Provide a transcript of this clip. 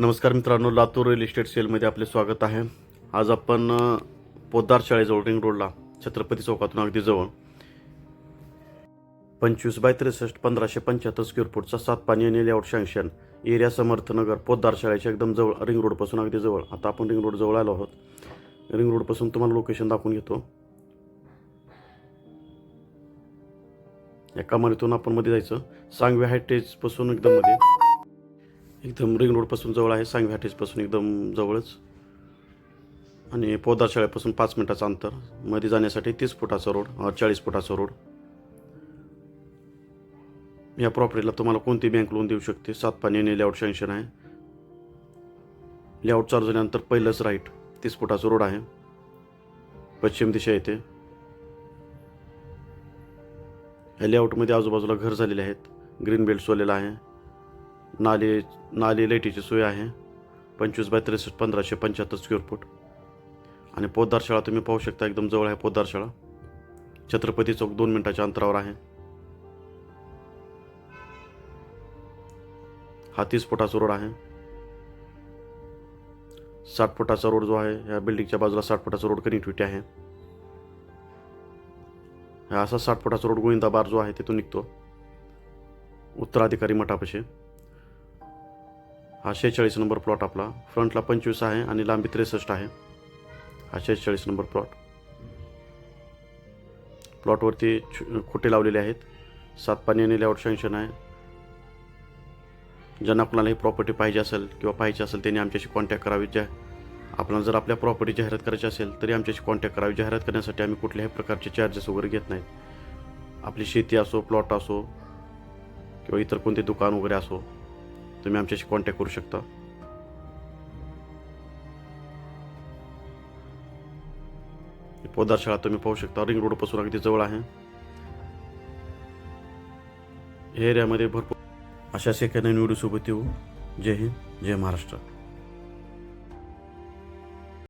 नमस्कार मित्रांनो Latur real estate सेलमध्ये आपले स्वागत आहे. आज आपण पोद्दार शाळेजवळ रिंग रोडला छत्रपती चौकातून अगदी जवळ पंचवीस बाय त्रेसष्ट पंधराशे पंच्याहत्तर स्क्वेअर फूटचा सात पाणी आणि layout sanction area Samarthnagar Poddar शाळेच्या एकदम जवळ रिंग रोडपासून अगदी जवळ. आता आपण रिंग रोड जवळ आलो आहोत. रिंग रोडपासून तुम्हाला लोकेशन दाखवून घेतो. या कमानीतून आपण मध्ये जायचं. सांगवे हायटेजपासून एकदम मध्ये. एकदम रिंग रोडपासून जवळ आहे सांगवी हॅटेजपासून एकदम जवळच. आणि पोदार शाळेपासून पाच मिनिटाचं अंतर. मध्ये जाण्यासाठी तीस फुटाचा रोड चाळीस फुटाचा रोड. या प्रॉपर्टीला तुम्हाला कोणती बँक लोन देऊ शकते? सात पाणी आणि लेआउट सँक्शन आहे. लेआउट चालू झाल्यानंतर पहिलंच राईट तीस फुटाचा रोड आहे. पश्चिम दिशा येते. या लेआउटमध्ये आजूबाजूला घर झालेले आहेत. ग्रीन बेल्ट सोलेला आहे. नाली नाली लाईटीची सोय आहे. पंचवीस बाय त्रेसष्ट पंधराशे पंच्याहत्तर स्क्वेअर फूट आणि पोद्दार शाळा तुम्ही पाहू शकता एकदम जवळ आहे पोद्दार शाळा छत्रपती चौक दोन मिनिटाच्या अंतरावर आहे. हा तीस फुटाचा रोड आहे. साठ फुटाचा रोड जो आहे या बिल्डिंगच्या बाजूला साठ फुटाचा रोड कनेक्टिव्हिटी आहे. हा असा साठ फुटाचा रोड गोविंदा बार जो आहे तिथून निघतो. उत्तराधिकारी मठापाशी. हा शेहेचाळीस नंबर प्लॉट आपला. फ्रंटला पंचवीस आहे आणि लांबी त्रेसष्ट आहे. हा शेहेचाळीस नंबर प्लॉट. प्लॉटवरती छु- खुटे लावलेले आहेत. सात पाणी आणि लेआउट सँक्शन आहे. ज्यांना कुणालाही प्रॉपर्टी पाहिजे असेल किंवा पाहिजे असेल त्यांनी आमच्याशी कॉन्टॅक्ट करावी. ज्या आपल्याला जर आपल्या प्रॉपर्टी जाहिरात करायची असेल तरी आमच्याशी कॉन्टॅक्ट करावी. जाहिरात करण्यासाठी आम्ही कुठल्याही प्रकारचे चार्जेस वगैरे घेत नाहीत. आपली शेती असो प्लॉट असो किंवा इतर कोणते दुकान वगैरे असो तुम्ही आमच्याशी कॉन्टॅक्ट करू शकता. ही पोदार शाळा तुम्ही पाहू शकता. रिंग रोडपासून अगदी जवळ आहे. एरियामध्ये भरपूर अशा सेकंड नवीन व्हिडिओसोबत येऊ. जय हिंद जय महाराष्ट्र.